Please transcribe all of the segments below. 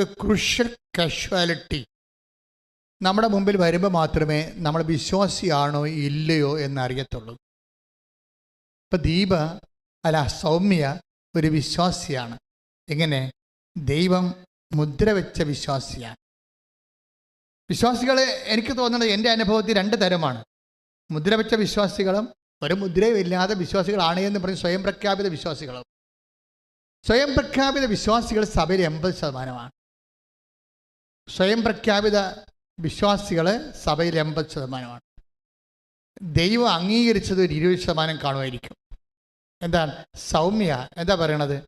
ഒരു ക്രുഷ്യൽ കാഷ്വാലിറ്റി നമ്മുടെ മുമ്പിൽ വരുമ്പോൾ മാത്രമേ നമ്മൾ വിശ്വാസിയാണോ ഇല്ലയോ എന്നറിയത്തുള്ളൂ. ഇപ്പം ദീപ അല്ല സൗമ്യ ഒരു വിശ്വാസിയാണ്. എങ്ങനെ? ദൈവം മുദ്ര വെച്ച വിശ്വാസിയാണ്. വിശ്വാസികളെ എനിക്ക് തോന്നുന്നത് എന്റെ അനുഭവത്തിൽ രണ്ട് തരമാണ്. മുദ്ര വെച്ച വിശ്വാസികളും ഒരു മുദ്രയും ഇല്ലാതെ വിശ്വാസികളാണ് എന്ന് പറഞ്ഞ് സ്വയം പ്രഖ്യാപിത വിശ്വാസികളും. സ്വയം പ്രഖ്യാപിത വിശ്വാസികൾ സഭയിൽ എൺപത് ശതമാനമാണ്. സ്വയം പ്രഖ്യാപിത വിശ്വാസികൾ സഭയിൽ എൺപത് ശതമാനമാണ്. ദൈവം അംഗീകരിച്ചത് ഒരു ഇരുപത് ശതമാനം കാണുമായിരിക്കും. എന്താണ് സൗമ്യ എന്താ പറയണത്?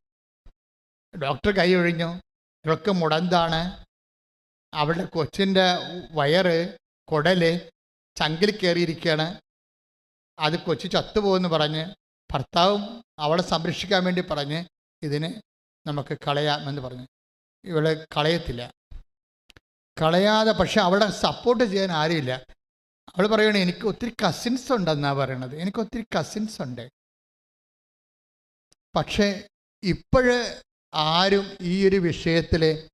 ഡോക്ടർ കൈ ഒഴിഞ്ഞു. ഇവൾക്ക് മുടന്താണ്. അവളുടെ കൊച്ചിന്റെ വയറ് കുടൽ ചങ്കിൽ കയറിയിരിക്കുകയാണ്. അത് കൊച്ചു ചത്തുപോകുമെന്ന് പറഞ്ഞ് ഭർത്താവും അവളെ സംരക്ഷിക്കാൻ വേണ്ടി പറഞ്ഞ് ഇതിനെ നമുക്ക് കളയാമെന്ന് പറഞ്ഞു. ഇവളെ കളയത്തില്ല. കളയാതെ പക്ഷെ അവളെ സപ്പോർട്ട് ചെയ്യാൻ ആരുമില്ല. അവൾ പറയണേ എനിക്ക് ഒത്തിരി കസിൻസ് ഉണ്ടെന്നാണ് പറയണത്. എനിക്ക് ഒത്തിരി കസിൻസ് ഉണ്ട്. പക്ഷേ ഇപ്പോഴ് ആരും ഈ ഒരു വിഷയത്തിൽ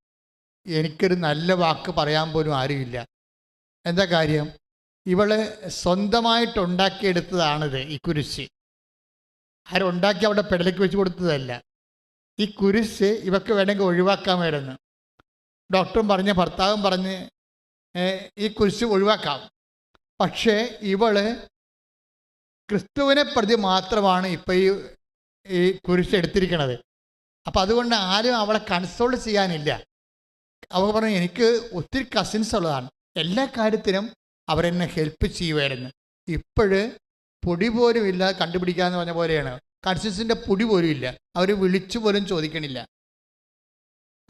എനിക്കൊരു നല്ല വാക്ക് പറയാൻ പോലും ആരുമില്ല. എന്താ കാര്യം? ഇവൾ സ്വന്തമായിട്ട് ഉണ്ടാക്കിയെടുത്തതാണിത് ഈ കുരിശ്. ആരുണ്ടാക്കി അവിടെ പെടലേക്ക് വെച്ച് കൊടുത്തതല്ല. ഈ കുരിശ് ഇവക്ക് വേണമെങ്കിൽ ഒഴിവാക്കാമായിരുന്നു ഡോക്ടറും പറഞ്ഞ് ഭർത്താവും പറഞ്ഞ് ഈ കുരിശ് ഒഴിവാക്കാം. പക്ഷേ ഇവൾ ക്രിസ്തുവിനെ പ്രതി മാത്രമാണ് ഇപ്പം ഈ ഈ കുരിശ് എടുത്തിരിക്കണത്. അപ്പം അതുകൊണ്ട് ആരും അവളെ കൺസോൾ ചെയ്യാനില്ല. അവൾ പറഞ്ഞു എനിക്ക് ഒത്തിരി കസിൻസ് ഉള്ളതാണ്. എല്ലാ കാര്യത്തിനും അവരെന്നെ ഹെൽപ്പ് ചെയ്യുമായിരുന്നു ഇപ്പോഴ് പൊടി പോലും ഇല്ല കണ്ടുപിടിക്കാന്ന് പറഞ്ഞ പോലെയാണ്. കൺസിൻസിന്റെ പൊടി പോലും ഇല്ല. അവർ വിളിച്ചു പോലും ചോദിക്കണില്ല.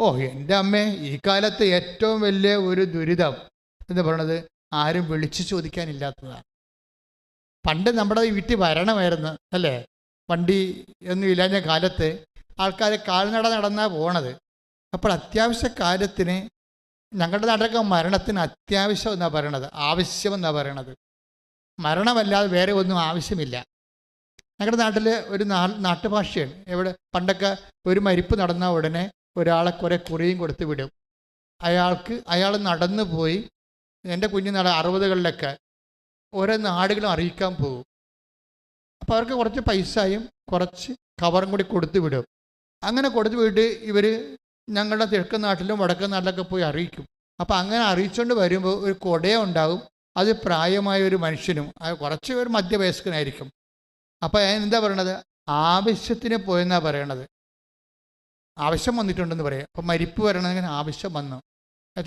ഓ എന്റെ അമ്മേ ഈ കാലത്ത് ഏറ്റവും വലിയ ഒരു ദുരിതം എന്ന് പറയണത് ആരും വിളിച്ചു ചോദിക്കാനില്ലാത്തതാണ്. പണ്ട് നമ്മുടെ വീട്ടിൽ വരണമായിരുന്നു അല്ലേ? വണ്ടി ഒന്നും ഇല്ലാഞ്ഞ കാലത്ത് ആൾക്കാർ കാൽനട നടന്നാ പോണത്. അപ്പോൾ അത്യാവശ്യ കാര്യത്തിന് ഞങ്ങളുടെ നാട്ടിലൊക്കെ മരണത്തിന് അത്യാവശ്യം എന്നാണ് പറയണത് ആവശ്യം എന്നാണ് പറയണത്. മരണമല്ലാതെ വേറെ ഒന്നും ആവശ്യമില്ല. ഞങ്ങളുടെ നാട്ടിൽ ഒരു നാ നാട്ടുഭാഷയാണ്. എവിടെ പണ്ടൊക്കെ ഒരു മരിപ്പ് നടന്ന ഉടനെ ഒരാളെ കുറേ കുറിയും കൊടുത്ത് വിടും. അയാൾക്ക് അയാൾ നടന്നു പോയി. എന്റെ കുഞ്ഞു നാട് അറുപതുകളിലൊക്കെ ഓരോ നാടുകളും അറിയിക്കാൻ പോകും. അപ്പോൾ അവർക്ക് കുറച്ച് പൈസയും കുറച്ച് കവറും കൂടി കൊടുത്തു വിടും. അങ്ങനെ കൊടുത്തു വിട്ട് ഇവർ ഞങ്ങളുടെ കിഴക്കൻ നാട്ടിലും വടക്കൻ നാട്ടിലൊക്കെ പോയി അറിയിക്കും. അപ്പോൾ അങ്ങനെ അറിയിച്ചുകൊണ്ട് വരുമ്പോൾ ഒരു കൊടയ ഉണ്ടാകും അത് പ്രായമായ ഒരു മനുഷ്യനും കുറച്ച് ഒരു മധ്യവയസ്കനായിരിക്കും. അപ്പോൾ എന്താ പറയണത്? ആവശ്യത്തിന് പോയെന്നാണ് പറയണത്. ആവശ്യം വന്നിട്ടുണ്ടെന്ന് പറയാം. അപ്പം മരിപ്പ് വരണമെങ്കിൽ ആവശ്യം വന്നു.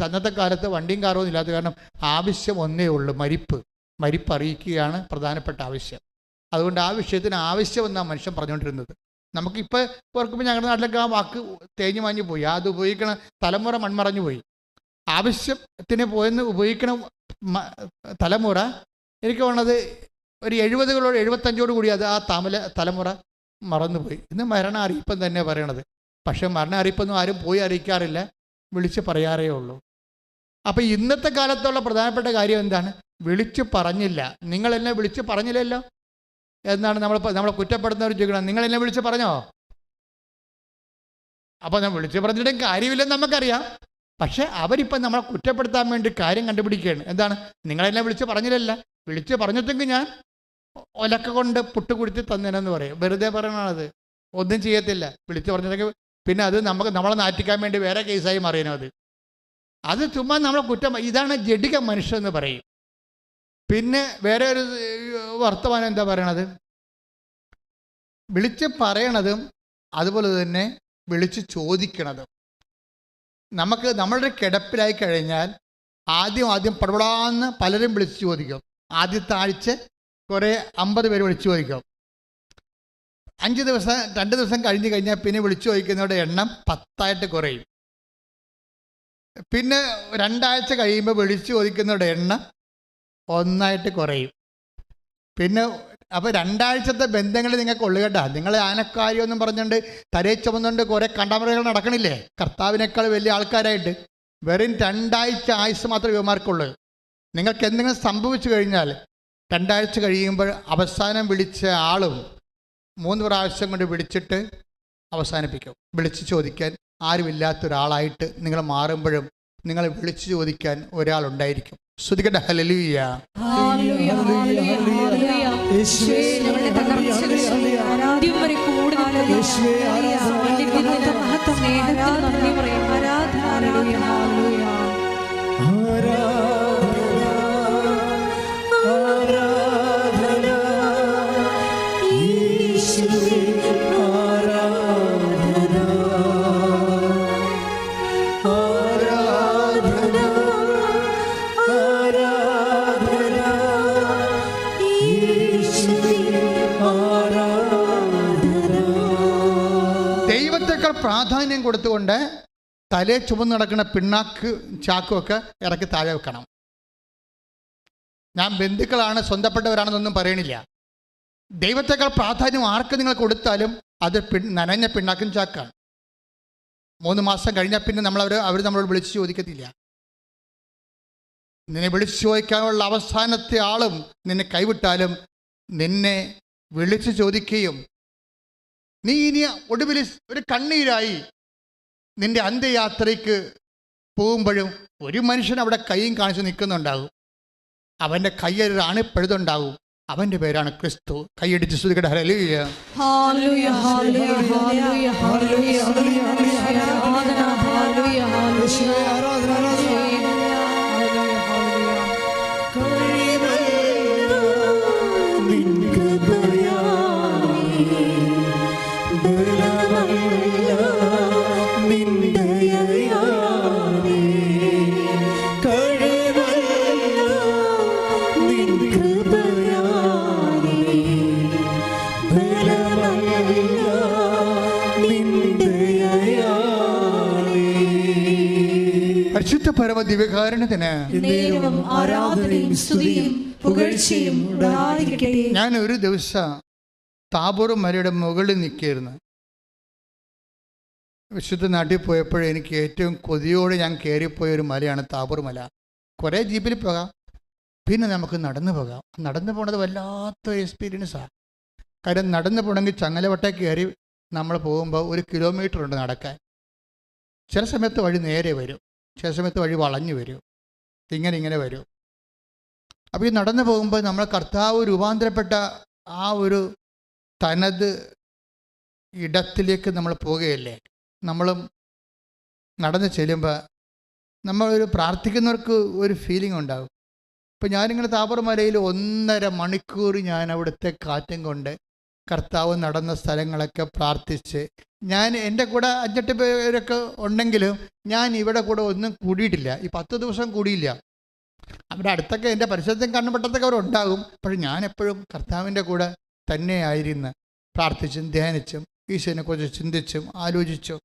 അന്നത്തെ കാലത്ത് വണ്ടിയും കാറും ഇല്ലാത്ത കാരണം ആവശ്യം ഒന്നേ ഉള്ളൂ. മരിപ്പ്. മരിപ്പ് അറിയിക്കുകയാണ് പ്രധാനപ്പെട്ട ആവശ്യം. അതുകൊണ്ട് ആ വിഷയത്തിന് ആവശ്യം എന്നാണ് മനുഷ്യൻ പറഞ്ഞുകൊണ്ടിരുന്നത്. നമുക്കിപ്പോൾ ഓർക്കുമ്പോൾ ഞങ്ങളുടെ നാട്ടിലൊക്കെ ആ വാക്ക് തേഞ്ഞു മാഞ്ഞു പോയി. അത് ഉപയോഗിക്കണ തലമുറ മൺമറഞ്ഞു പോയി. ആവശ്യത്തിന് പോയെന്ന് ഉപയോഗിക്കണ തലമുറ എനിക്ക് തോന്നുന്നത് ഒരു എഴുപതുകളോട് എഴുപത്തഞ്ചോട് കൂടി അത് ആ തമല തലമുറ മറന്നുപോയി. ഇന്ന് മരണ അറിയിപ്പം തന്നെ പറയണത്. പക്ഷെ മരണ അറിയിപ്പൊന്നും ആരും പോയി അറിയിക്കാറില്ല. വിളിച്ച് പറയാറേ ഉള്ളൂ. അപ്പം ഇന്നത്തെ കാലത്തുള്ള പ്രധാനപ്പെട്ട കാര്യം എന്താണ്? വിളിച്ചു പറഞ്ഞില്ല. നിങ്ങൾ എന്നെ വിളിച്ച് പറഞ്ഞില്ലല്ലോ? എന്നാണ് നമ്മൾ നമ്മളെ കുറ്റപ്പെടുന്നവർ ചോദിക്കണം നിങ്ങൾ എന്നെ വിളിച്ച് പറഞ്ഞോ? അപ്പോൾ ഞാൻ വിളിച്ച് പറഞ്ഞിട്ടും കാര്യമില്ലെന്ന് നമുക്കറിയാം. പക്ഷെ അവരിപ്പം നമ്മളെ കുറ്റപ്പെടുത്താൻ വേണ്ടി കാര്യം കണ്ടുപിടിക്കുകയാണ്. എന്താണ്? നിങ്ങളെന്നെ വിളിച്ച് പറഞ്ഞില്ലല്ല. വിളിച്ച് പറഞ്ഞിട്ടെങ്കിൽ ഞാൻ ഒലക്ക കൊണ്ട് പുട്ടുകുടിച്ച് തന്നേനെന്ന് പറയും. വെറുതെ പറയണത് ഒന്നും ചെയ്യത്തില്ല. വിളിച്ച് പറഞ്ഞിട്ടെങ്കിൽ പിന്നെ അത് നമുക്ക് നമ്മളെ നാറ്റിക്കാൻ വേണ്ടി വേറെ കേസായി മാറിയനോ അത്. അത് ചുമ്മാ നമ്മളെ കുറ്റം ഇതാണ് ജഡിക മനുഷ്യൻ എന്ന് പറയും. പിന്നെ വേറെ ഒരു വർത്തമാനം എന്താ പറയണത്? വിളിച്ച് പറയണതും അതുപോലെ തന്നെ വിളിച്ച് ചോദിക്കണതും. നമുക്ക് നമ്മളുടെ കിടപ്പിലായി കഴിഞ്ഞാൽ ആദ്യം ആദ്യം പടപടാന്ന് പലരും വിളിച്ച് ചോദിക്കും. ആദ്യത്തെ ആഴ്ച കുറേ അമ്പത് പേര് വിളിച്ച് ചോദിക്കും. അഞ്ച് ദിവസം രണ്ട് ദിവസം കഴിഞ്ഞ് കഴിഞ്ഞാൽ പിന്നെ വിളിച്ചു ചോദിക്കുന്നവരുടെ എണ്ണം പത്തായിട്ട് കുറയും. പിന്നെ രണ്ടാഴ്ച കഴിയുമ്പോൾ വിളിച്ചു ചോദിക്കുന്നവരുടെ എണ്ണം ഒന്നായിട്ട് കുറയും. പിന്നെ അപ്പോൾ രണ്ടാഴ്ചത്തെ ബന്ധങ്ങൾ നിങ്ങൾക്ക് ഉള്ളു കേട്ടാ. നിങ്ങൾ ആനക്കാരിയൊന്നും പറഞ്ഞുകൊണ്ട് തലേ ചുമന്നുകൊണ്ട് കുറേ കണ്ടാമറകൾ നടക്കണില്ലേ? കർത്താവിനേക്കാൾ വലിയ ആൾക്കാരായിട്ട്. വെറും രണ്ടാഴ്ച ആയുസ് മാത്രമേ ഇവമാർക്കുള്ളൂ നിങ്ങൾക്ക് എന്തെങ്കിലും സംഭവിച്ചു കഴിഞ്ഞാൽ രണ്ടാഴ്ച കഴിയുമ്പോൾ അവസാനം വിളിച്ച ആളും മൂന്ന് പ്രാവശ്യം കൊണ്ട് വിളിച്ചിട്ട് അവസാനിപ്പിക്കും. വിളിച്ച് ചോദിക്കാൻ ആരുമില്ലാത്ത ഒരാളായിട്ട് നിങ്ങൾ മാറുമ്പോഴും നിങ്ങളെ വിളിച്ചു ചോദിക്കാൻ ഒരാളുണ്ടായിരിക്കും. ശ്രുതികട്ടെ ഹലലുയ്യ ഹല്ലേലൂയ, പ്രാധാന്യം കൊടുത്തുകൊണ്ട് തലേ ചുമന്ന് നടക്കുന്ന പിണ്ണാക്ക് ചാക്കുമൊക്കെ ഇറക്കി താഴെ വെക്കണം. ഞാൻ ബന്ധുക്കളാണ് സ്വന്തപ്പെട്ടവരാണെന്നൊന്നും പറയണില്ല. ദൈവത്തെക്കാൾ പ്രാധാന്യം ആർക്ക് നിങ്ങൾ കൊടുത്താലും അത് പിൻ നനഞ്ഞ പിണ്ണാക്കും ചാക്കാണ്. മൂന്ന് മാസം കഴിഞ്ഞാൽ പിന്നെ നമ്മൾ അവർ നമ്മളോട് വിളിച്ചു ചോദിക്കത്തില്ല. നിന്നെ വിളിച്ചു ചോദിക്കാനുള്ള അവസാനത്തെ ആളും നിന്നെ കൈവിട്ടാലും നിന്നെ വിളിച്ചു ചോദിക്കുകയും നീ ഇനി ഒടുവിൽ ഒരു കണ്ണീരായി നിന്റെ അന്ത്യയാത്രയ്ക്ക് പോകുമ്പോഴും ഒരു മനുഷ്യൻ അവിടെ കൈയും കാണിച്ച് നിൽക്കുന്നുണ്ടാകും അവന്റെ കയ്യൊരു അണിപ്പഴുതുണ്ടാകും അവന്റെ പേരാണ് ക്രിസ്തു കൈയടിച്ച് ശ്രുതികട. ആരാധന, ദിവ്യകാരണത്തിന് ആരാധനയും സ്തുതിയും പുകഴ്ചയും ഞാൻ ഒരു ദിവസം താബൂർ മലയുടെ മുകളിൽ നിൽക്കുകയായിരുന്നു. വിശുദ്ധ നാട്ടിൽ പോയപ്പോൾ എനിക്ക് ഏറ്റവും കൊതിയോടെ ഞാൻ കയറിപ്പോയ ഒരു മലയാണ് താബൂർ മല. കുറേ ജീപ്പിൽ പോകാം. പിന്നെ നമുക്ക് നടന്നു പോകാം. നടന്നു പോണത് വല്ലാത്ത എക്സ്പീരിയൻസാണ് കാര്യം നടന്നു പോകണമെങ്കിൽ ചങ്ങലവട്ട കയറി നമ്മൾ പോകുമ്പോൾ ഒരു കിലോമീറ്റർ ഉണ്ട് നടക്കാൻ. ചില സമയത്ത് വഴി നേരെ വരും. സമയത്ത് വഴി വളഞ്ഞു വരും. ഇങ്ങനെ ഇങ്ങനെ വരും. അപ്പോൾ ഈ നടന്നു പോകുമ്പോൾ നമ്മൾ കർത്താവ് രൂപാന്തരപ്പെട്ട ആ ഒരു തനത് ഇടത്തിലേക്ക് നമ്മൾ പോവുകയല്ലേ? നമ്മളും നടന്ന് ചെല്ലുമ്പോൾ നമ്മളൊരു പ്രാർത്ഥിക്കുന്നവർക്ക് ഒരു ഫീലിംഗ് ഉണ്ടാകും ഇപ്പം ഞാനിങ്ങനെ താപർമലയിൽ ഒന്നര മണിക്കൂർ ഞാൻ അവിടുത്തെ കാറ്റും കൊണ്ട് കർത്താവ് നടന്ന സ്ഥലങ്ങളൊക്കെ പ്രാർത്ഥിച്ച് ഞാൻ എന്റെ കൂടെ അഞ്ചെട്ട് പേരൊക്കെ ഉണ്ടെങ്കിലും ഞാൻ ഇവിടെ കൂടെ ഒന്നും കൂടിയിട്ടില്ല. ഈ പത്ത് ദിവസം കൂടിയില്ല. അവിടെ അടുത്തൊക്കെ എന്റെ പരിസരത്തും കണ്ണുപെട്ടത്തൊക്കെ അവരുണ്ടാകും പക്ഷെ ഞാൻ എപ്പോഴും കർത്താവിന്റെ കൂടെ തന്നെയായിരുന്നു പ്രാർത്ഥിച്ചും ധ്യാനിച്ചും ഈശോനെക്കുറിച്ച് ചിന്തിച്ചും ആലോചിച്ചും.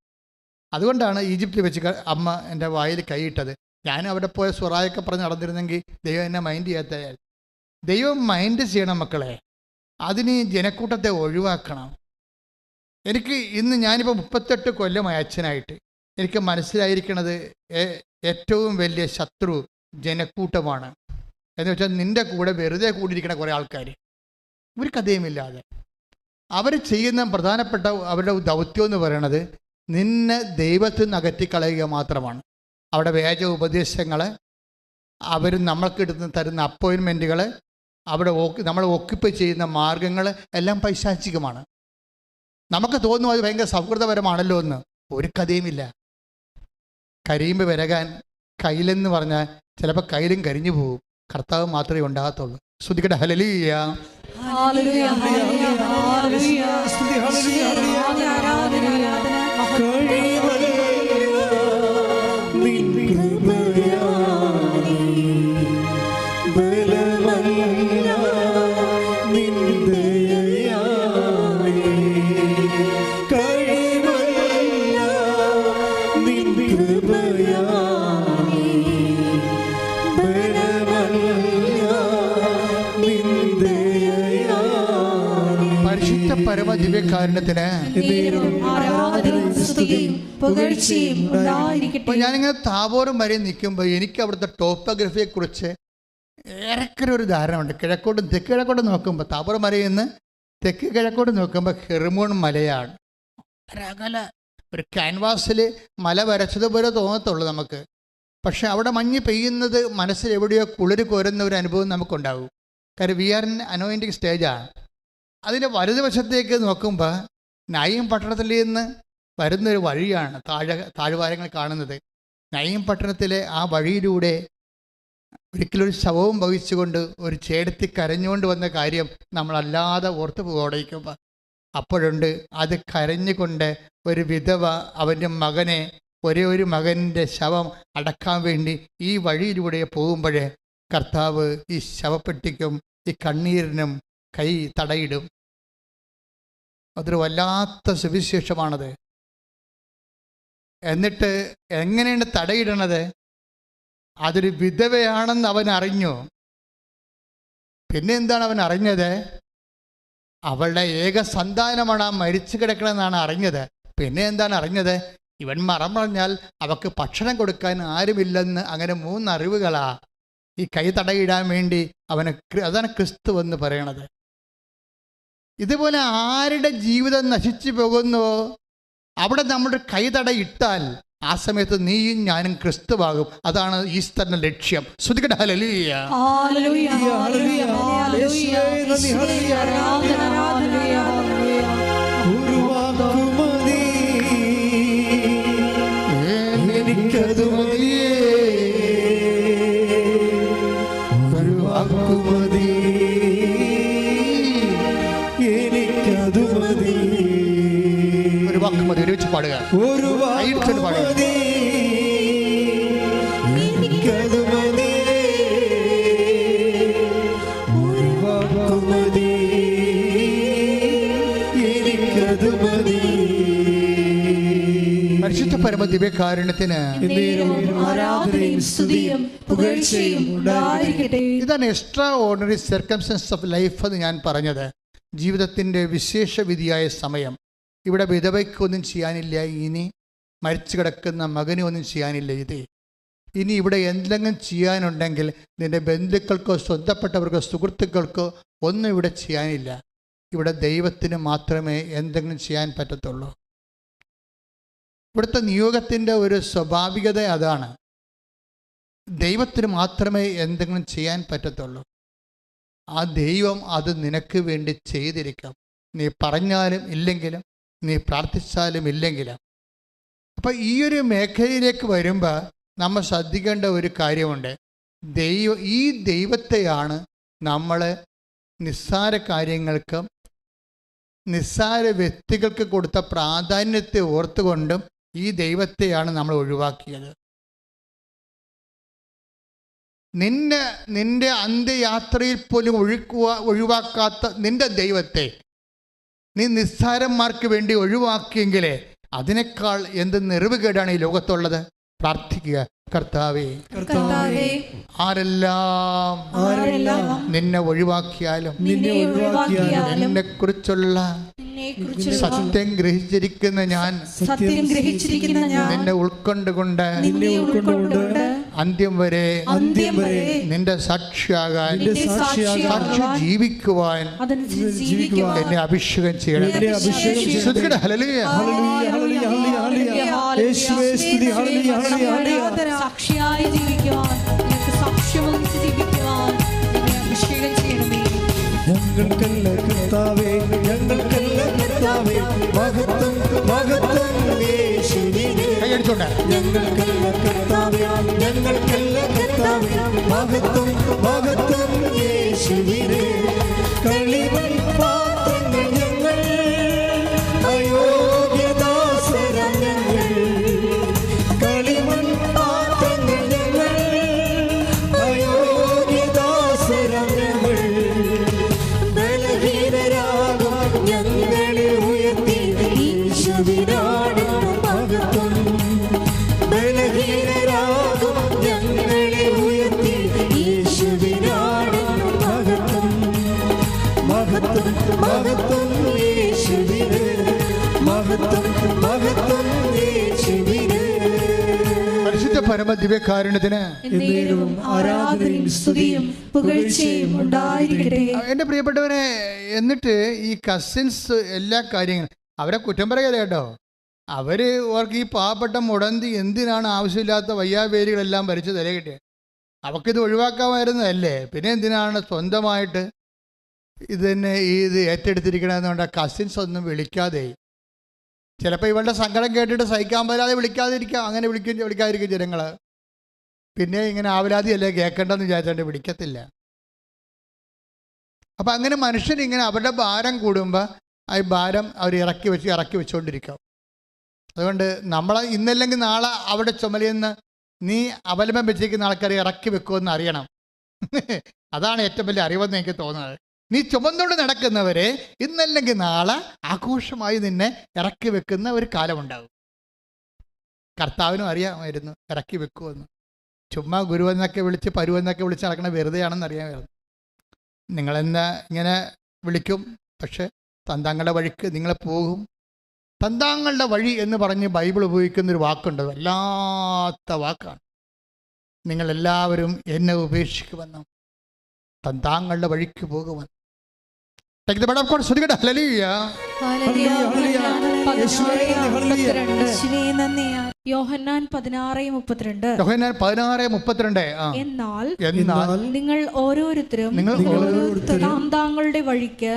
അതുകൊണ്ടാണ് ഈജിപ്തിൽ വെച്ച് അമ്മ എന്റെ വായിൽ കൈയിട്ടത് ഞാൻ അവിടെ പോയ സുറായൊക്കെ പറഞ്ഞ് നടന്നിരുന്നെങ്കിൽ ദൈവം എന്നെ മൈൻഡ് ചെയ്യാത്തയാൽ ദൈവം മൈൻഡ് ചെയ്യണം മക്കളെ. അതിന് ജനക്കൂട്ടത്തെ ഒഴിവാക്കണം. എനിക്ക് ഇന്ന് ഞാനിപ്പോൾ മുപ്പത്തെട്ട് കൊല്ലമായി അച്ഛനായിട്ട്. എനിക്ക് മനസ്സിലായിരിക്കണത് ഏറ്റവും വലിയ ശത്രു ജനക്കൂട്ടമാണ്. എന്ന് വെച്ചാൽ നിന്റെ കൂടെ വെറുതെ കൂടിയിരിക്കണ കുറേ ആൾക്കാർ ഒരു കഥയുമില്ലാതെ അവർ ചെയ്യുന്ന പ്രധാനപ്പെട്ട അവരുടെ ദൗത്യം എന്ന് പറയണത് നിന്നെ ദൈവത്തിൽ നിന്ന് അകറ്റിക്കളയുക മാത്രമാണ്. അവിടെ വ്യാജ ഉപദേശങ്ങൾ അവർ നമ്മൾക്ക് എടുത്ത് തരുന്ന അപ്പോയിൻമെന്റുകൾ അവിടെ നമ്മൾ ഒക്കിപ്പ് ചെയ്യുന്ന മാർഗങ്ങൾ എല്ലാം പൈശാചികമാണ്. നമുക്ക് തോന്നും അത് ഭയങ്കര സൗഹൃദപരമാണല്ലോ എന്ന്. ഒരു കഥയുമില്ല. കരിയുമ്പ് വിരകാൻ കയ്യിലെന്ന് പറഞ്ഞാൽ ചിലപ്പോൾ കയ്യിലും കരിഞ്ഞു പോകും കർത്താവ് മാത്രമേ ഉണ്ടാകത്തുള്ളൂ. ശ്രുതിക്കട്ടെ ഹലലിയ ഹല്ലേലൂയ, അപ്പോൾ ഇപ്പൊ ഞാനിങ്ങനെ താപോരം വരെ നിൽക്കുമ്പോൾ എനിക്ക് അവിടുത്തെ ടോപ്പോഗ്രഫിയെ കുറിച്ച് ഏറെക്കുറെ ഒരു ധാരണയുണ്ട്. കിഴക്കോട്ടും തെക്ക് കിഴക്കോട്ടും നോക്കുമ്പോൾ താപോരം വരെ നിന്ന് തെക്ക് കിഴക്കോട്ട് നോക്കുമ്പോൾ ഹെർമോൺ മലയാണ്. അകല ഒരു ക്യാൻവാസിൽ മല വരച്ചതുപോലെ തോന്നത്തുള്ളൂ നമുക്ക്. പക്ഷെ അവിടെ മഞ്ഞ് പെയ്യുന്നത് മനസ്സിൽ എവിടെയോ കുളിര് കോരുന്ന ഒരു അനുഭവം നമുക്കുണ്ടാവും. കാര്യം വി ആർ ഇൻ അനോയിന്റിങ് സ്റ്റേജാണ്. അതിന്റെ വലതുവശത്തേക്ക് നോക്കുമ്പോൾ നയം പട്ടണത്തിൽ നിന്ന് വരുന്നൊരു വഴിയാണ് താഴെ താഴ്വാരങ്ങൾ കാണുന്നത്. നയം പട്ടണത്തിലെ ആ വഴിയിലൂടെ ഒരിക്കലൊരു ശവവും വഹിച്ചുകൊണ്ട് ഒരു ചേടത്തി കരഞ്ഞുകൊണ്ട് വന്ന കാര്യം നമ്മളല്ലാതെ ഓർത്ത് പോടയിക്കുമ്പോൾ അപ്പോഴുണ്ട് അത് കരഞ്ഞുകൊണ്ട് ഒരു വിധവ അവന്റെ മകനെ ഒരേ ഒരു മകന്റെ ശവം അടക്കാൻ വേണ്ടി ഈ വഴിയിലൂടെ പോകുമ്പോഴേ കർത്താവ് ഈ ശവപ്പെട്ടിക്കും ഈ കണ്ണീരിനും കൈ തടയിടും. അതൊരു വല്ലാത്ത സുവിശേഷമാണത്. എന്നിട്ട് എങ്ങനെയാണ് തടയിടണത്? അതൊരു വിധവയാണെന്ന് അവൻ അറിഞ്ഞു. പിന്നെ എന്താണ് അവൻ അറിഞ്ഞത്? അവളുടെ ഏക സന്താനമാണ് ആ മരിച്ചു കിടക്കണമെന്നാണ് അറിഞ്ഞത്. പിന്നെ എന്താണ് അറിഞ്ഞത്? ഇവൻ മറം പറഞ്ഞാൽ അവക്ക് ഭക്ഷണം കൊടുക്കാൻ ആരുമില്ലെന്ന് അങ്ങനെ മൂന്ന് അറിവുകളാ ഈ കൈ തടയിടാൻ വേണ്ടി അവന് അതാണ് ക്രിസ്തു എന്ന് പറയണത്. ഇതുപോലെ ആരുടെ ജീവിതം നശിച്ചു പോകുന്നുവോ അവിടെ നമ്മുടെ കൈതട ഇട്ടാൽ ആ സമയത്ത് നീയും ഞാനും ക്രിസ്തുവാകും. അതാണ് ഈസ്റ്ററിന്റെ ലക്ഷ്യം. ശ്രുതികട ഹല്ലേലൂയ. ഹല്ലേലൂയ. ഹല്ലേലൂയ. ഹല്ലേലൂയ. യേശുവേ ആരാധന ഹല്ലേലൂയ ഒരുമിച്ച് പാടുക. പരിശുദ്ധ പരമ ദിവ്യകാരുണ്യത്തിന് ഇതാണ് extraordinary circumstances of life എന്ന് ഞാൻ പറഞ്ഞത്. ജീവിതത്തിന്റെ വിശേഷ വിധിയായ സമയം. ഇവിടെ വിധവയ്ക്കൊന്നും ചെയ്യാനില്ല. ഇനി മരിച്ചു കിടക്കുന്ന മകനൊന്നും ചെയ്യാനില്ല ഇത്. ഇനി ഇവിടെ എന്തെങ്കിലും ചെയ്യാനുണ്ടെങ്കിൽ നിന്റെ ബന്ധുക്കൾക്കോ സ്വന്തപ്പെട്ടവർക്കോ സുഹൃത്തുക്കൾക്കോ ഒന്നും ഇവിടെ ചെയ്യാനില്ല. ഇവിടെ ദൈവത്തിന് മാത്രമേ എന്തെങ്കിലും ചെയ്യാൻ പറ്റത്തുള്ളൂ. ഇവിടുത്തെ നിയോഗത്തിന്റെ ഒരു സ്വാഭാവികത അതാണ്. ദൈവത്തിന് മാത്രമേ എന്തെങ്കിലും ചെയ്യാൻ പറ്റത്തുള്ളൂ. ആ ദൈവം അത് നിനക്ക് വേണ്ടി ചെയ്തിരിക്കാം. നീ പറഞ്ഞാലും ഇല്ലെങ്കിലും നീ പ്രാർത്ഥിച്ചാലും ഇല്ലെങ്കിലും. അപ്പം ഈ ഒരു മേഖലയിലേക്ക് വരുമ്പോൾ നമ്മൾ ശ്രദ്ധിക്കേണ്ട ഒരു കാര്യമുണ്ട്. ദൈവ ഈ ദൈവത്തെയാണ് നമ്മൾ നിസ്സാര കാര്യങ്ങൾക്കും നിസ്സാര വ്യക്തികൾക്ക് കൊടുത്ത പ്രാധാന്യത്തെ ഓർത്തുകൊണ്ടും ഈ ദൈവത്തെയാണ് നമ്മൾ ഒഴിവാക്കിയത്. നിന്നെ നിന്റെ അന്ത്യയാത്രയിൽ പോലും ഒഴുക്കുക ഒഴിവാക്കാത്ത നിന്റെ ദൈവത്തെ നീ നിസ്സാരന്മാർക്ക് വേണ്ടി ഒഴിവാക്കിയെങ്കിലേ അതിനേക്കാൾ എന്ത് നിറവുകേടാണ് ഈ ലോകത്തുള്ളത്? പ്രാർത്ഥിക്കുക. കർത്താവേ കർത്താവേ ആരെല്ലാം നിന്നെ ഒഴിവാക്കിയാലും നിന്നെ കുറിച്ചുള്ള നിന്നെക്കുറിച്ചുള്ള സത്യം ഗ്രഹിച്ചിരിക്കുന്ന ഞാൻ സത്യം ഗ്രഹിച്ചിരിക്കുന്ന ഞാൻ നിന്നെ ഉൾക്കൊണ്ടുകൊണ്ട് നിന്നെ ഉൾക്കൊണ്ടുകൊണ്ട് അന്ത്യം വരെ അന്ത്യം വരെ നിന്റെ സാക്ഷിയാകാൻ നിന്റെ സാക്ഷി ജീവിക്കുവാൻ ജീവിക്കുവാൻ എന്നെ അഭിഷേകം ചെയ്യണം. എന്നെ അഭിഷേകം ഞങ്ങൾക്കല്ല കർത്താവേ ഞങ്ങൾക്കല്ല കർത്താവേ. മഹത്വം മഹത്വം ഞങ്ങൾക്കല്ല കർത്താവേ ഞങ്ങൾക്കല്ല കർത്താവേ. മഹത്വം മഹത്വം യേശുവിനെ. കളിമൺ പരമ ദിവ്യകാരുണ്യത്തിന് എന്റെ ആരാധനയും സ്തുതിയും പുകഴ്ചയും ഉണ്ടായിരിക്കട്ടെ. എന്റെ പ്രിയപ്പെട്ടവരെ എന്നിട്ട് ഈ കസിൻസ് എല്ലാ കാര്യങ്ങളും അവരെ കുറ്റം പറയല കേട്ടോ. അവർ അവർക്ക് ഈ പാവപ്പെട്ട മുടന്തി എന്തിനാണ് ആവശ്യമില്ലാത്ത വയ്യാവേലികളെല്ലാം ഭരിച്ചു തല കിട്ടിയത് അവക്കിത് ഒഴിവാക്കാമായിരുന്നതല്ലേ പിന്നെ എന്തിനാണ് സ്വന്തമായിട്ട് ഇത് തന്നെ ഈ ഇത് ഏറ്റെടുത്തിരിക്കണമെന്നുകൊണ്ട് കസിൻസ് ഒന്നും വിളിക്കാതെ ചിലപ്പോൾ ഇവളുടെ സങ്കടം കേട്ടിട്ട് സഹിക്കാൻ പറ്റാതെ വിളിക്കാതിരിക്കാം. അങ്ങനെ വിളിക്കും വിളിക്കാതിരിക്കും ജനങ്ങൾ പിന്നെ ഇങ്ങനെ ആവലാതിയല്ലേ കേൾക്കേണ്ടെന്ന് വിചാരിച്ചാണ്ട് വിളിക്കത്തില്ല. അപ്പം അങ്ങനെ മനുഷ്യൻ ഇങ്ങനെ അവരുടെ ഭാരം കൂടുമ്പോൾ ആ ഭാരം അവർ ഇറക്കി വെച്ച് ഇറക്കി വെച്ചുകൊണ്ടിരിക്കും അതുകൊണ്ട് നമ്മൾ ഇന്നല്ലെങ്കിൽ നാളെ അവിടെ ചുമലിന്ന് നീ അവലംബം വെച്ചിരിക്കുന്ന ആൾക്കാരെ ഇറക്കി വെക്കുമെന്ന് അറിയണം. അതാണ് ഏറ്റവും വലിയ അറിവെന്ന് എനിക്ക് തോന്നുന്നത്. നീ ചുമന്നുകൊണ്ട് നടക്കുന്നവരെ ഇന്നല്ലെങ്കിൽ നാളെ ആഘോഷമായി നിന്നെ ഇറക്കി വെക്കുന്ന ഒരു കാലമുണ്ടാകും. കർത്താവിനും അറിയാമായിരുന്നു ഇറക്കി വെക്കുമെന്ന്. ചുമ്മാ ഗുരുവെന്നൊക്കെ വിളിച്ച് പരുവെന്നൊക്കെ വിളിച്ച് നടക്കണ വെറുതെയാണെന്ന് അറിയാമായിരുന്നു. നിങ്ങളെന്ന ഇങ്ങനെ വിളിക്കും പക്ഷെ തന്താങ്ങളുടെ വഴിക്ക് നിങ്ങളെ പോകും. തന്താങ്ങളുടെ വഴി എന്ന് പറഞ്ഞ് ബൈബിൾ ഉപയോഗിക്കുന്ന ഒരു വാക്കുണ്ട് വല്ലാത്ത വാക്കാണ്. നിങ്ങളെല്ലാവരും എന്നെ ഉപേക്ഷിക്കുമെന്നും തന്താങ്ങളുടെ വഴിക്ക് പോകുമെന്ന്. Take the word of God. ശ്രദ്ധിക്കട്ടെ. Hallelujah. Hallelujah. Hallelujah. Hallelujah. Hallelujah. Hallelujah. Hallelujah. നന്ദി യോഹന്നാൻ പതിനാറ് മുപ്പത്തിരണ്ട്. യോഹന്നാൻ പതിനാറ് മുപ്പത്തിരണ്ട്. എന്നാൽ എന്നാൽ നിങ്ങൾ ഓരോരുത്തരും നിങ്ങൾ താം താങ്കളുടെ വഴിക്ക്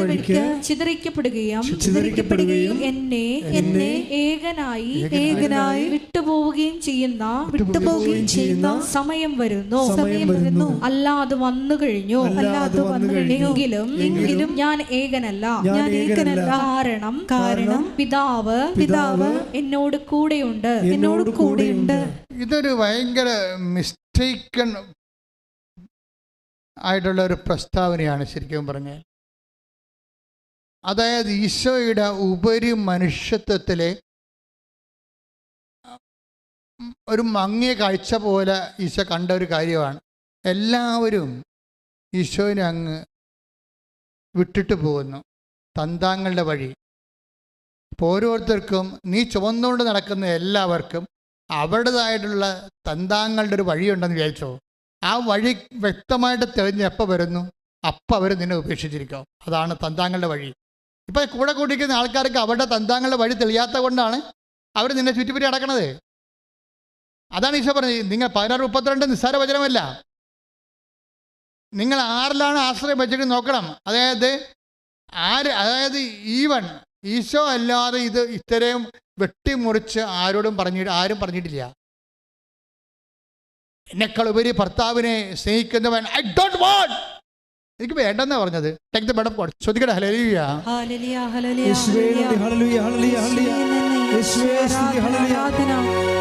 വഴിക്ക് ചിതറിക്കപ്പെടുകയും ചിതറിക്കപ്പെടുകയും എന്നെ എന്നെ ഏകനായി ഏകനായി വിട്ടുപോവുകയും ചെയ്യുന്ന വിട്ടുപോവുകയും ചെയ്യുന്ന സമയം വരുന്നു. സമയം വരുന്നു. അല്ലാതെ വന്നു കഴിഞ്ഞു. അല്ലാതെ വന്നു എങ്കിലും എങ്കിലും ഞാൻ ഏകനല്ല. ഞാൻ ഏകനല്ല. കാരണം കാരണം പിതാവ് പിതാവ് എന്നോട് കൂടെയുണ്ട്. എന്നോട് കൂടെയുണ്ട്. ഇതൊരു ഭയങ്കര മിസ്റ്റേക്കൺ ആയിട്ടുള്ള ഒരു പ്രസ്താവനയാണ് ശരിക്കും പറഞ്ഞാൽ. അതായത് ഈശോയുടെ ഉപരി മനുഷ്യത്വത്തിലെ ഒരു മങ്ങിയ കാഴ്ച പോലെ ഈശോ കണ്ട ഒരു കാര്യമാണ്. എല്ലാവരും ഈശോനെ അങ്ങ് വിട്ടിട്ട് പോകുന്നു. തന്താങ്ങളുടെ വഴി. അപ്പോൾ ഓരോരുത്തർക്കും നീ ചുമന്നുകൊണ്ട് നടക്കുന്ന എല്ലാവർക്കും അവരുടേതായിട്ടുള്ള തന്താങ്ങളുടെ ഒരു വഴിയുണ്ടെന്ന് വിചാരിച്ചോ? ആ വഴി വ്യക്തമായിട്ട് തെളിഞ്ഞ് എപ്പോൾ വരുന്നു? അപ്പം അവർ നിന്നെ ഉപേക്ഷിച്ചിരിക്കും. അതാണ് തന്താങ്ങളുടെ വഴി. ഇപ്പം കൂടെ കൂട്ടിക്കുന്ന ആൾക്കാർക്ക് അവരുടെ തന്താങ്ങളുടെ വഴി തെളിയാത്ത കൊണ്ടാണ് അവർ നിന്നെ ചുറ്റിപ്പറ്റി നടക്കണത്. അതാണ് ഈശോ പറഞ്ഞത്. നിങ്ങൾ പതിനാറ് മുപ്പത്തിരണ്ട് നിസ്സാര വചനമല്ല. നിങ്ങൾ ആരിലാണ് ആശ്രയം വെച്ചിട്ട് നോക്കണം. അതായത് ആര് അതായത് ഈവൻ ഈശോ അല്ലാതെ ഇത് ഇത്രയും വെട്ടിമുറിച്ച് ആരോടും പറഞ്ഞിട്ട് ആരും പറഞ്ഞിട്ടില്ല. എന്നെക്കാൾ ഉപരി ഭർത്താവിനെ സ്നേഹിക്കുന്നവൻ ഐ ഡോണ്ട് വാണ്ട് എനിക്ക് വേണ്ടെന്നാ പറഞ്ഞത്. Take the bed off ശ്രദ്ധിക്കട്ടെ hallelujah hallelujah hallelujah. Hallelujah hallelujah hallelujah.